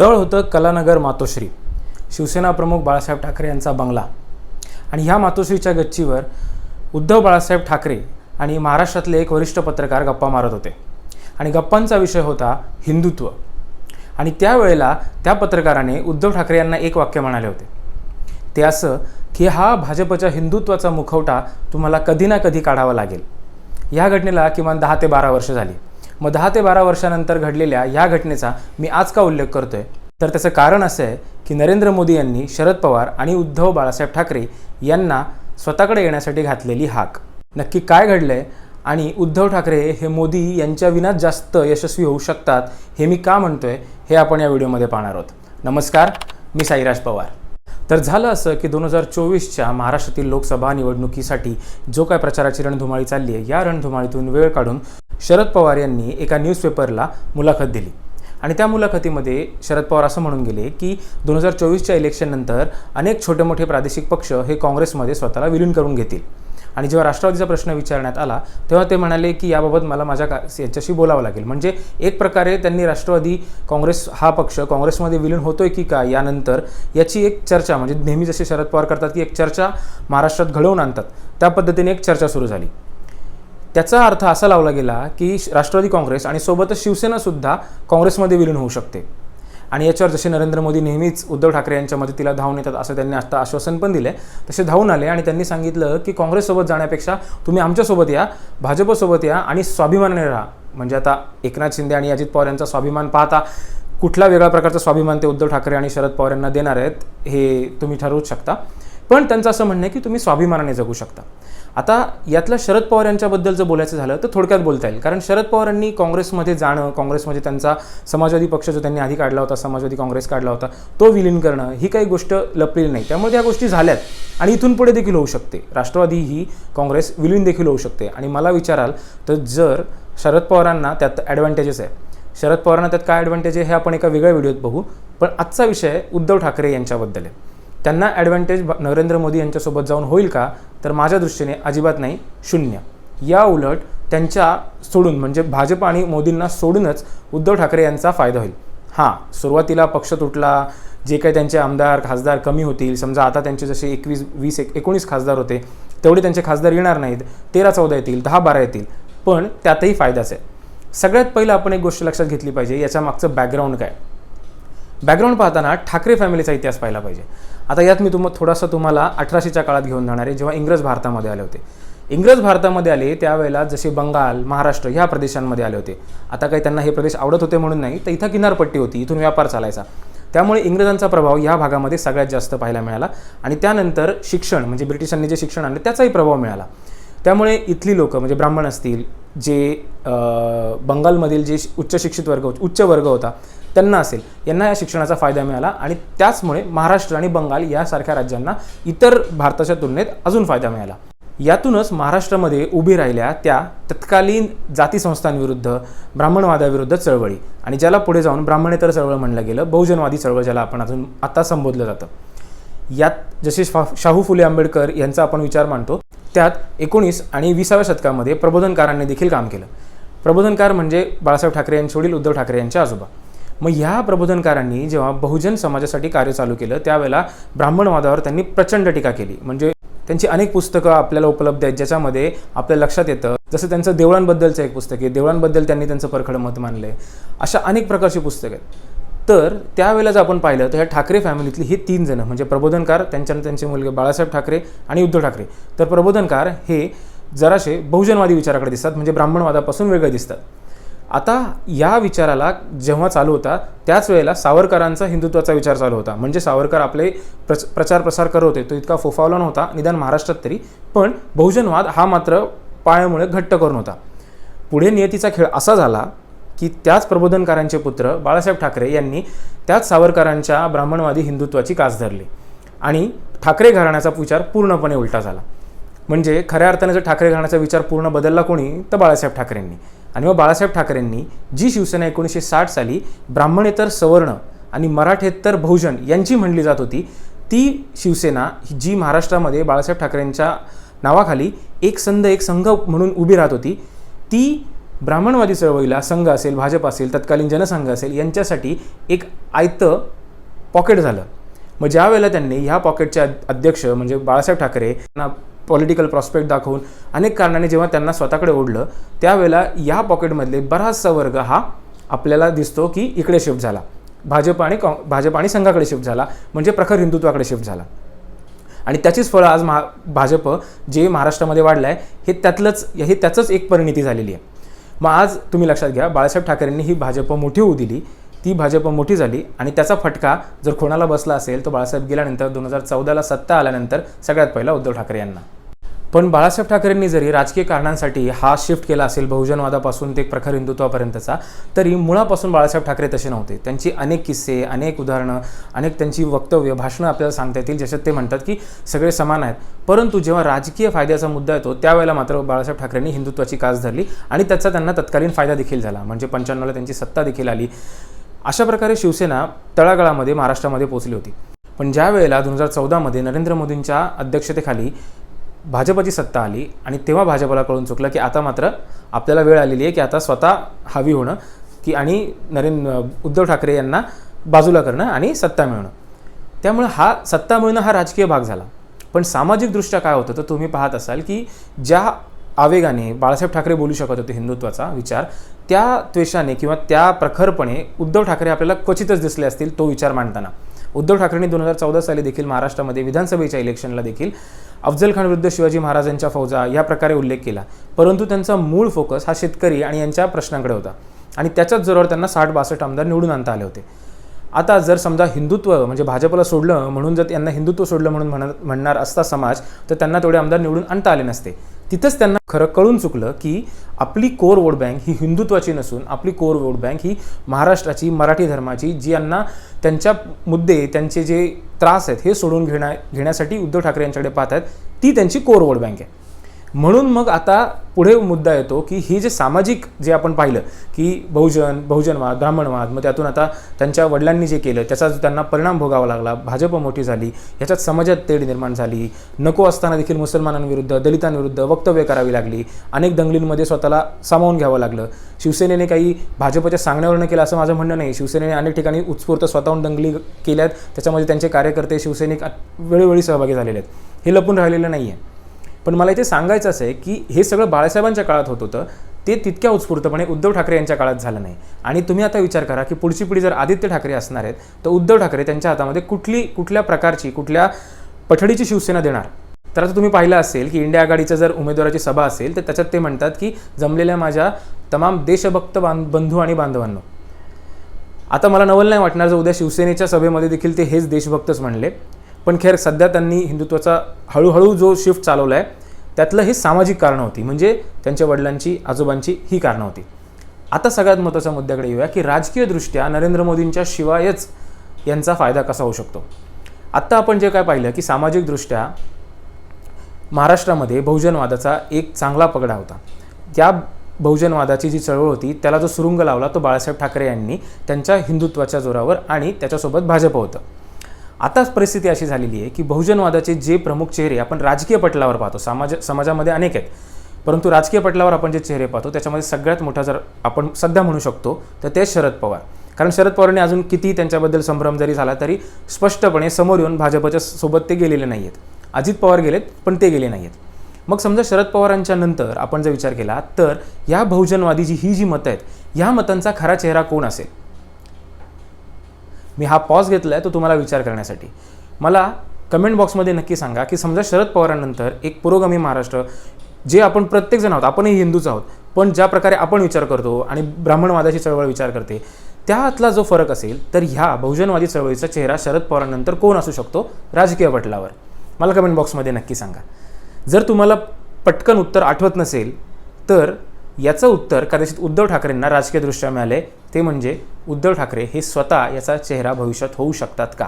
तळ होतं कलानगर मातोश्री. शिवसेना प्रमुख बाळासाहेब ठाकरे यांचा बंगला. आणि ह्या मातोश्रीच्या गच्चीवर उद्धव बाळासाहेब ठाकरे आणि महाराष्ट्रातले एक वरिष्ठ पत्रकार गप्पा मारत होते. आणि गप्पांचा विषय होता हिंदुत्व. आणि त्यावेळेला त्या पत्रकाराने उद्धव ठाकरे यांना एक वाक्य म्हणाले होते. ते असं की हा भाजपच्या हिंदुत्वाचा मुखवटा तुम्हाला कधी ना कधी काढावा लागेल. या घटनेला किमान दहा ते बारा वर्ष झाली. मग दहा ते बारा वर्षानंतर घडलेल्या ह्या घटनेचा मी आज का उल्लेख करतोय? तर त्याचं कारण असं आहे की नरेंद्र मोदी यांनी शरद पवार आणि उद्धव बाळासाहेब ठाकरे यांना स्वतःकडे येण्यासाठी घातलेली हाक. नक्की काय घडलंय आणि उद्धव ठाकरे हे मोदी यांच्याविनाच जास्त यशस्वी होऊ शकतात हे मी का म्हणतोय हे आपण या व्हिडिओमध्ये पाहणार आहोत. नमस्कार मी साईराज पवार. तर झालं असं की दोन हजार चोवीसच्या महाराष्ट्रातील लोकसभा निवडणुकीसाठी जो काय प्रचाराची रणधुमाळी चालली आहे या रणधुमाळीतून वेळ काढून शरद पवार यांनी एका न्यूजपेपरला मुलाखत दिली. आणि त्या मुलाखतीमध्ये शरद पवार असं म्हणून गेले की दोन हजार चोवीसच्या इलेक्शननंतर अनेक छोटे मोठे प्रादेशिक पक्ष हे काँग्रेसमध्ये स्वतःला विलीन करून घेतील. आणि जेव्हा राष्ट्रवादीचा प्रश्न विचारण्यात आला तेव्हा ते म्हणाले की याबाबत मला माझ्या का यांच्याशी बोलावं लागेल. म्हणजे एक प्रकारे त्यांनी राष्ट्रवादी काँग्रेस हा पक्ष काँग्रेसमध्ये विलीन होतोय की का यानंतर याची एक चर्चा म्हणजे नेहमी जसे शरद पवार करतात की एक चर्चा महाराष्ट्रात घडवून आणतात त्या पद्धतीने एक चर्चा सुरू झाली. त्याचा अर्थ असा लावला गेला की राष्ट्रवादी काँग्रेस आणि सोबतच शिवसेनासुद्धा काँग्रेसमध्ये विलीन होऊ शकते. आणि याच्यावर जसे नरेंद्र मोदी नेहमीच उद्धव ठाकरे यांच्या मदतीला धावून येतात असं त्यांनी आता आश्वासन पण दिले तसे धावून आले आणि त्यांनी सांगितलं की काँग्रेससोबत जाण्यापेक्षा तुम्ही आमच्यासोबत या भाजपसोबत या आणि स्वाभिमानाने राहा. म्हणजे आता एकनाथ शिंदे आणि अजित पवार यांचा स्वाभिमान पाहता कुठला वेगळ्या प्रकारचा स्वाभिमान ते उद्धव ठाकरे आणि शरद पवार यांना देणार आहेत हे तुम्ही ठरवूच शकता. पण त्यांचं असं म्हणणं आहे की तुम्ही स्वाभिमानाने जगू शकता. आता यातल्या शरद पवार यांच्याबद्दल जर बोलायचं झालं तर थोडक्यात बोलता येईल. कारण शरद पवारांनी काँग्रेसमध्ये जाणं काँग्रेसमध्ये त्यांचा समाजवादी पक्ष जो त्यांनी आधी काढला होता समाजवादी काँग्रेस काढला होता तो विलीन करणं ही काही गोष्ट लपलेली नाही. त्यामुळे त्या गोष्टी झाल्यात आणि इथून पुढे देखील होऊ शकते. राष्ट्रवादी ही काँग्रेस विलीन देखील होऊ शकते. आणि मला विचाराल तर जर शरद पवारांना त्यात ॲडव्हान्टेजेस आहे शरद पवारांना त्यात काय ॲडव्हान्टेज आहे हे आपण एका वेगळ्या व्हिडिओत बघू. पण आजचा विषय उद्धव ठाकरे यांच्याबद्दल आहे. त्यांना ॲडव्हान्टेज नरेंद्र मोदी यांच्यासोबत जाऊन होईल का? तर माझ्या दृष्टीने अजिबात नाही शून्य. या उलट त्यांच्या सोडून म्हणजे भाजप आणि मोदींना सोडूनच उद्धव ठाकरे यांचा फायदा होईल. हां सुरुवातीला पक्ष तुटला जे काही त्यांचे आमदार खासदार कमी होतील समजा आता त्यांचे जसे एकवीस वीस एक एकोणीस खासदार होते तेवढे त्यांचे खासदार येणार नाहीत तेरा चौदा येतील दहा बारा येतील पण त्यातही फायदाच आहे. सगळ्यात पहिलं आपण एक गोष्ट लक्षात घेतली पाहिजे याच्या मागचं बॅकग्राऊंड काय? बॅकग्राऊंड पाहताना ठाकरे फॅमिलीचा इतिहास पाहिला पाहिजे. आता यात मी तुम थोडासा तुम्हाला अठराशेच्या काळात घेऊन जाणार आहे जेव्हा इंग्रज भारतामध्ये आले होते. इंग्रज भारतामध्ये आले त्यावेळेला जसे बंगाल महाराष्ट्र ह्या प्रदेशांमध्ये आले होते. आता काही त्यांना हे प्रदेश आवडत होते म्हणून नाही तर इथं किनारपट्टी होती इथून व्यापार चालायचा. त्यामुळे इंग्रजांचा प्रभाव या भागामध्ये सगळ्यात जास्त पाहायला मिळाला. आणि त्यानंतर शिक्षण म्हणजे ब्रिटिशांनी जे शिक्षण आणलं त्याचाही प्रभाव मिळाला. त्यामुळे इथली लोकं म्हणजे ब्राह्मण असतील जे बंगालमधील जे उच्च शिक्षित वर्ग उच्च वर्ग होता त्यांना असेल यांना या शिक्षणाचा फायदा मिळाला आणि त्याचमुळे महाराष्ट्र आणि बंगाल यासारख्या राज्यांना इतर भारताच्या तुलनेत अजून फायदा मिळाला. यातूनच महाराष्ट्रामध्ये उभी राहिल्या त्या तत्कालीन जाती संस्थांविरुद्ध ब्राह्मणवादाविरुद्ध चळवळी आणि ज्याला पुढे जाऊन ब्राह्मणेतर चळवळ म्हणलं गेलं बहुजनवादी चळवळ ज्याला आपण अजून आता संबोधलं जातं. यात जसे शाहू फुले आंबेडकर यांचा आपण विचार मांडतो त्यात एकोणीस आणि विसाव्या शतकामध्ये प्रबोधनकारांनी देखील काम केलं. प्रबोधनकार म्हणजे बाळासाहेब ठाकरे यांचे वडील उद्धव ठाकरे यांचे आजोबा. मग ह्या प्रबोधनकारांनी जेव्हा बहुजन समाजासाठी कार्य चालू केलं त्यावेळेला ब्राह्मणवादावर त्यांनी प्रचंड टीका केली. म्हणजे त्यांची अनेक पुस्तकं आपल्याला उपलब्ध आहेत ज्याच्यामध्ये आपल्या लक्षात येतं जसं त्यांचं देवळांबद्दलचं एक पुस्तक आहे. देवळांबद्दल त्यांनी त्यांचं परखडं मत मानलं आहे अशा अनेक प्रकारची पुस्तकं आहेत. तर त्यावेळेला जर आपण पाहिलं तर ह्या ठाकरे फॅमिलीतली हे तीन जणं म्हणजे प्रबोधनकार त्यांच्या त्यांचे मुलगे बाळासाहेब ठाकरे आणि उद्धव ठाकरे. तर प्रबोधनकार हे जराशे बहुजनवादी विचाराकडे दिसतात म्हणजे ब्राह्मणवादापासून वेगळे दिसतात. आता या विचाराला जेव्हा चालू होता त्याच वेळेला सावरकरांचा हिंदुत्वाचा विचार चालू होता. म्हणजे सावरकर आपले प्रच प्रचार प्रसार करत होते तो इतका फोफावला नव्हता निदान महाराष्ट्रात तरी. पण बहुजनवाद हा मात्र पायामुळे घट्ट करून होता. पुढे नियतीचा खेळ असा झाला की त्याच प्रबोधनकारांचे पुत्र बाळासाहेब ठाकरे यांनी त्याच सावरकरांच्या ब्राह्मणवादी हिंदुत्वाची कास धरली. आणि ठाकरे घराण्याचा विचार पूर्णपणे उलटा झाला. म्हणजे खऱ्या अर्थाने जर ठाकरे घराण्याचा विचार पूर्ण बदलला कोणी तर बाळासाहेब ठाकरेंनी. आणि मग बाळासाहेब ठाकरेंनी जी शिवसेना एकोणीसशे साठ साली ब्राह्मणेतर सवर्ण आणि मराठेतर बहुजन यांची म्हणली जात होती ती शिवसेना जी महाराष्ट्रामध्ये बाळासाहेब ठाकरेंच्या नावाखाली एक संध एक संघ म्हणून उभी राहत होती ती ब्राह्मणवादी चळवळीला संघ असेल भाजप असेल तत्कालीन जनसंघ असेल यांच्यासाठी एक आयतं पॉकेट झालं. मग ज्या वेळेला त्यांनी ह्या पॉकेटचे अध्यक्ष म्हणजे बाळासाहेब ठाकरे यांना पॉलिटिकल प्रॉस्पेक्ट दाखवून अनेक कारणाने जेव्हा त्यांना स्वतःकडे ओढलं त्यावेळेला या पॉकेटमधले बराचसा वर्ग हा आपल्याला दिसतो की इकडे शिफ्ट झाला. भाजप आणि कॉ भाजप आणि संघाकडे शिफ्ट झाला म्हणजे प्रखर हिंदुत्वाकडे शिफ्ट झाला. आणि त्याचीच फळं आज महा भाजप जे महाराष्ट्रामध्ये वाढलं आहे हे त्यातलंच हे त्याचंच एक परिणिती झालेली आहे. मग आज तुम्ही लक्षात घ्या बाळासाहेब ठाकरेंनी ही भाजप मोठी होऊ दिली. ती भाजप मोठी झाली आणि त्याचा फटका जर कोणाला बसला असेल तर बाळासाहेब गेल्यानंतर दोन हजार चौदाला सत्ता आल्यानंतर सगळ्यात पहिला उद्धव ठाकरे यांना. पण बाळासाहेब ठाकरेंनी जरी राजकीय कारणांसाठी हा शिफ्ट केला असेल बहुजनवादापासून ते प्रखर हिंदुत्वापर्यंतचा तरी मुळापासून बाळासाहेब ठाकरे तसे नव्हते. त्यांची अनेक किस्से अनेक उदाहरणं अनेक त्यांची वक्तव्य भाषणं आपल्याला सांगता येतील. ज्याच्यात ते म्हणतात की सगळे समान आहेत. परंतु जेव्हा राजकीय फायद्याचा मुद्दा येतो त्यावेळेला मात्र बाळासाहेब ठाकरेंनी हिंदुत्वाची कास धरली आणि त्याचा त्यांना तत्कालीन फायदा देखील झाला. म्हणजे पंच्याण्णवला त्यांची सत्ता देखील आली. अशा प्रकारे शिवसेना तळागाळामध्ये महाराष्ट्रामध्ये पोहोचली होती. पण ज्या वेळेला दोन हजार चौदामध्ये नरेंद्र मोदींच्या अध्यक्षतेखाली भाजपची सत्ता आली आणि तेव्हा भाजपला कळून चुकलं की आता मात्र आपल्याला वेळ आलेली आहे की आता स्वतः हवी होणं की आणि नरेंद्र उद्धव ठाकरे यांना बाजूला करणं आणि सत्ता मिळणं. त्यामुळं हा सत्ता मिळणं हा राजकीय भाग झाला. पण सामाजिकदृष्ट्या काय होतं तर तुम्ही पाहत असाल की ज्या आवेगाने बाळासाहेब ठाकरे बोलू शकत होते हिंदुत्वाचा विचार त्या त्वेषाने किंवा त्या प्रखरपणे उद्धव ठाकरे आपल्याला क्वचितच दिसले असतील तो विचार मांडताना. उद्धव ठाकरेंनी दोन हजार चौदा साली देखील महाराष्ट्रामध्ये विधानसभेच्या इलेक्शनला देखील अफजल खान विरुद्ध शिवाजी महाराजांच्या फौजा या प्रकारे उल्लेख केला. परंतु त्यांचा मूळ फोकस हा शेतकरी आणि यांच्या प्रश्नांकडे होता. आणि त्याच्याच जोरावर त्यांना साठ बासष्ट आमदार निवडून आणता आले होते. आता जर समजा हिंदुत्व म्हणजे भाजपला सोडलं म्हणून जर यांना हिंदुत्व सोडलं म्हणून म्हणणार असता समाज तर त्यांना तेवढे आमदार निवडून आणता आले नसते. तिथंच त्यांना खरं कळून चुकलं की आपली कोर वोट बँक ही हिंदुत्वाची नसून आपली कोर वोट बँक ही महाराष्ट्राची मराठी धर्माची जी यांना त्यांच्या मुद्दे त्यांचे जे त्रास आहेत हे सोडून घेण्या घेण्यासाठी उद्धव ठाकरे यांच्याकडे पाहत आहेत ती त्यांची कोर वोट बँक आहे. म्हणून मग आता पुढे मुद्दा येतो की ही जे सामाजिक जे आपण पाहिलं की बहुजन बहुजनवाद ब्राह्मणवाद मग त्यातून आता त्यांच्या वडिलांनी जे केलं त्याचा त्यांना परिणाम भोगावा लागला भाजप मोठी झाली ह्याच्यात समाजात तेढ निर्माण झाली नको असताना देखील मुसलमानांविरुद्ध दलितांविरुद्ध वक्तव्य करावी लागली अनेक दंगलींमध्ये स्वतःला सामावून घ्यावं लागलं. शिवसेनेने काही भाजपच्या सांगण्यावरनं केलं असं माझं म्हणणं नाही. शिवसेनेने अनेक ठिकाणी उत्स्फूर्त स्वतःहून दंगली केल्यात त्याच्यामध्ये त्यांचे कार्यकर्ते शिवसैनिक वेळोवेळी सहभागी झालेले आहेत. हे लपून राहिलेलं नाही आहे पण मला इथे सांगायचं असं आहे की हे सगळं बाळासाहेबांच्या काळात होत होतं. ते तितक्या उत्स्फूर्तपणे उद्धव ठाकरे यांच्या काळात झालं नाही. आणि तुम्ही आता विचार करा की पुढची पिढी जर आदित्य ठाकरे असणार आहेत तर उद्धव ठाकरे त्यांच्या हातामध्ये कुठली कुठल्या प्रकारची कुठल्या पठडीची शिवसेना देणार? तर आता तुम्ही पाहिलं असेल की इंडिया आघाडीचं जर उमेदवाराची सभा असेल तर त्याच्यात ते म्हणतात की जमलेल्या माझ्या तमाम देशभक्त बंधू आणि बांधवांनो. आता मला नवल नाही वाटणार जर उद्या शिवसेनेच्या सभेमध्ये देखील ते हेच देशभक्तच म्हणले. पण खेर सध्या त्यांनी हिंदुत्वाचा हळूहळू जो शिफ्ट चालवला आहे त्यातलं हे सामाजिक कारणं होती. म्हणजे त्यांच्या वडिलांची आजोबांची ही कारणं होती. आता सगळ्यात महत्त्वाच्या मुद्द्याकडे येऊया की राजकीयदृष्ट्या नरेंद्र मोदींच्या शिवायच यांचा फायदा कसा होऊ शकतो? आत्ता आपण जे काय पाहिलं की सामाजिकदृष्ट्या महाराष्ट्रामध्ये बहुजनवादाचा एक चांगला पगडा होता. त्या बहुजनवादाची जी चळवळ होती त्याला जो सुरुंग लावला तो बाळासाहेब ठाकरे यांनी त्यांच्या हिंदुत्वाच्या जोरावर आणि त्याच्यासोबत भाजप होतं. आताच परिस्थिती अशी झालेली आहे की बहुजनवादाचे जे प्रमुख चेहरे आपण राजकीय पटलावर पाहतो समाज समाजामध्ये अनेक आहेत. परंतु राजकीय पटलावर आपण जे चेहरे पाहतो त्याच्यामध्ये सगळ्यात मोठा जर आपण सध्या म्हणू शकतो तर ते शरद पवार. कारण शरद पवारांनी अजून किती त्यांच्याबद्दल संभ्रम जरी झाला तरी स्पष्टपणे समोर येऊन भाजपच्या सोबत ते गेलेले नाही आहेत अजित पवार गेलेत पण ते गेले नाही आहेत मग समजा शरद पवारांच्या नंतर आपण जर विचार केला तर या बहुजनवादी जी ही जी मतं आहेत ह्या मतांचा खरा चेहरा कोण असेल? मी हा पॉज घेतला आहे तो तुम्हाला विचार करण्यासाठी. मला कमेंट बॉक्समध्ये नक्की सांगा की समजा शरद पवारांनंतर एक पुरोगामी महाराष्ट्र जे आपण प्रत्येकजण आहोत आपणही हिंदूच आहोत पण ज्या प्रकारे आपण विचार करतो आणि ब्राह्मणवादाची चळवळ विचार करते त्यातला जो फरक असेल तर ह्या बहुजनवादी चळवळीचा चेहरा शरद पवारांनंतर कोण असू शकतो? राजकीय पटलावर मला कमेंट बॉक्समध्ये नक्की सांगा. जर तुम्हाला पटकन उत्तर आठवत नसेल तर याचं उत्तर कदाचित उद्धव ठाकरेंना राजकीयदृष्ट्या मिळाले. ते म्हणजे उद्धव ठाकरे हे स्वतः याचा चेहरा भविष्यात होऊ शकतात का?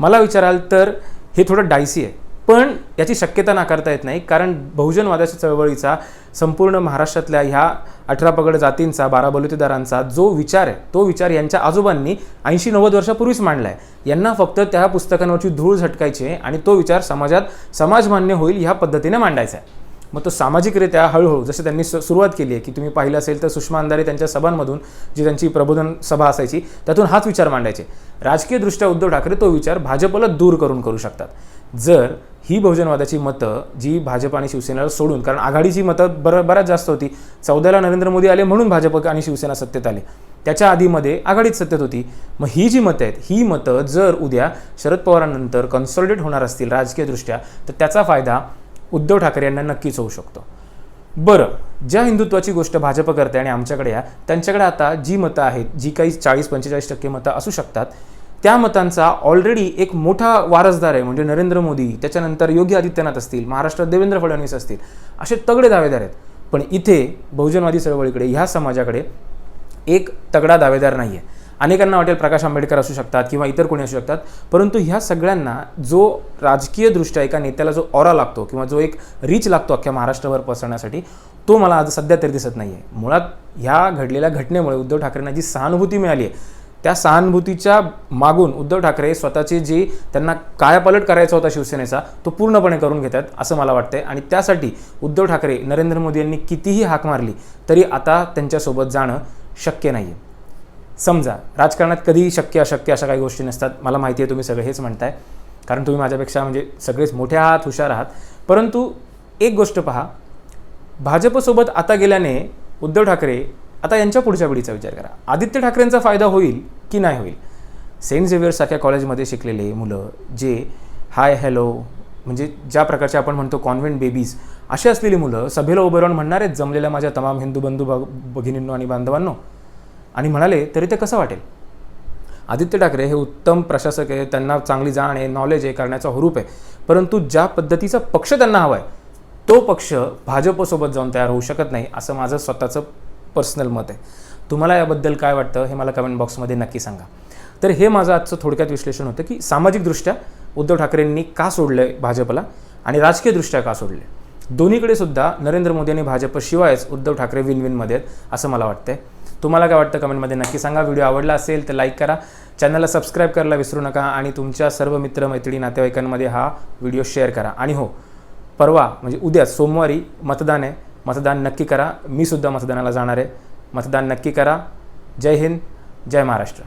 मला विचाराल तर हे थोडं डायसी आहे. पण याची शक्यता नाकारता येत नाही कारण बहुजनवादाच्या चळवळीचा संपूर्ण महाराष्ट्रातल्या ह्या अठरा पगड जातींचा बारा बलुतेदारांचा जो विचार आहे तो विचार यांच्या आजोबांनी ऐंशी नव्वद वर्षापूर्वीच मांडला आहे यांना फक्त त्या पुस्तकांवरची धूळ झटकायची आहे आणि तो विचार समाजात समाजमान्य होईल ह्या पद्धतीने मांडायचा आहे. मग तो सामाजिकरित्या हळूहळू जसं त्यांनी सु- सुरुवात केली आहे की तुम्ही पाहिलं असेल तर सुषमा अंधारे त्यांच्या सभांमधून जी त्यांची प्रबोधन सभा असायची त्यातून हाच विचार मांडायचे. राजकीयदृष्ट्या उद्धव ठाकरे तो विचार भाजपला दूर करून करू शकतात. जर ही बहुजनवादाची मतं जी भाजप आणि शिवसेनेला सोडून कारण आघाडीची मतं बर बऱ्याच जास्त होती. चौदाला नरेंद्र मोदी आले म्हणून भाजप आणि शिवसेना सत्तेत आले. त्याच्या आधीमध्ये आघाडीत सत्तेत होती. मग ही जी मतं आहेत ही मतं जर उद्या शरद पवारांनंतर कन्सॉलिडेट होणार असतील राजकीयदृष्ट्या तर त्याचा फायदा उद्धव ठाकरे यांना नक्कीच होऊ शकतो. बरं ज्या हिंदुत्वाची गोष्ट भाजप करते आणि आमच्याकडे या त्यांच्याकडे आता जी मतं आहेत जी काही चाळीस पंचेचाळीस टक्के मतं असू शकतात त्या मतांचा ऑलरेडी एक मोठा वारसदार आहे म्हणजे नरेंद्र मोदी त्याच्यानंतर योगी आदित्यनाथ असतील महाराष्ट्रात देवेंद्र फडणवीस असतील असे तगडे दावेदार आहेत. पण इथे बहुजनवादी चळवळीकडे ह्या समाजाकडे एक तगडा दावेदार नाही आहे अनेकांना वाटेल प्रकाश आंबेडकर असू शकतात किंवा इतर कोणी असू शकतात परंतु ह्या सगळ्यांना जो राजकीयदृष्ट्या एका नेत्याला जो ऑरा लागतो किंवा जो एक रीच लागतो अख्ख्या महाराष्ट्रावर पसरण्यासाठी तो मला आज सध्या तरी दिसत नाही आहे मुळात ह्या घडलेल्या घटनेमुळे उद्धव ठाकरेंना जी सहानुभूती मिळाली आहे त्या सहानुभूतीच्या मागून उद्धव ठाकरे स्वतःचे जे त्यांना कायापालट करायचा होता शिवसेनेचा तो पूर्णपणे करून घेतात असं मला वाटतंय. आणि त्यासाठी उद्धव ठाकरे नरेंद्र मोदी यांनी कितीही हाक मारली तरी आता त्यांच्यासोबत जाणं शक्य नाही आहे समजा राजकारणात कधीही शक्य अशक्य अशा काही गोष्टी नसतात. मला माहिती आहे तुम्ही सगळे हेच म्हणताय. कारण तुम्ही माझ्यापेक्षा म्हणजे सगळेच मोठे आहात हुशार आहात. परंतु एक गोष्ट पहा. भाजपसोबत आता गेल्याने उद्धव ठाकरे आता यांच्या पुढच्या पिढीचा विचार करा. आदित्य ठाकरेंचा फायदा होईल की नाही होईल? सेंट झेवियर्ससारख्या कॉलेजमध्ये शिकलेले मुलं जे हाय हॅलो म्हणजे ज्या प्रकारचे आपण म्हणतो कॉन्व्हेंट बेबीज अशी असलेली मुलं सभेला उभं राहून म्हणणार आहेत जमलेल्या माझ्या तमाम हिंदू बंधू भग भगिनींनो आणि बांधवांनो आणि म्हणाले तरी ते कसं वाटेल? आदित्य ठाकरे हे उत्तम प्रशासक आहे त्यांना चांगली जाण आहे नॉलेज आहे करण्याचा हुरूप आहे. परंतु ज्या पद्धतीचा पक्ष त्यांना हवा आहे तो पक्ष भाजपसोबत जाऊन तयार होऊ शकत नाही असं माझं स्वतःचं पर्सनल मत आहे. तुम्हाला याबद्दल काय वाटतं हे मला कमेंट बॉक्समध्ये नक्की सांगा. तर हे माझं आजचं थोडक्यात विश्लेषण होतं की सामाजिकदृष्ट्या उद्धव ठाकरेंनी का सोडलं आहे भाजपला आणि राजकीयदृष्ट्या का सोडले दोन्हीकडे सुद्धा नरेंद्र मोदी आणि भाजपशिवायच उद्धव ठाकरे विन विनमध्ये आहेत असं मला वाटतंय. तुम्हाला काय वाटतं कमेंटमध्ये नक्की सांगा. व्हिडिओ आवडला असेल तर लाईक करा. चॅनलला सबस्क्राईब करायला विसरू नका आणि तुमच्या सर्व मित्र मैत्रिणी नातेवाईकांमध्ये हा व्हिडिओ शेअर करा. आणि हो परवा म्हणजे उद्या सोमवारी मतदान आहे. मतदान नक्की करा. मी सुद्धा मतदानाला जाणार आहे. मतदान नक्की करा. जय हिंद. जय महाराष्ट्र.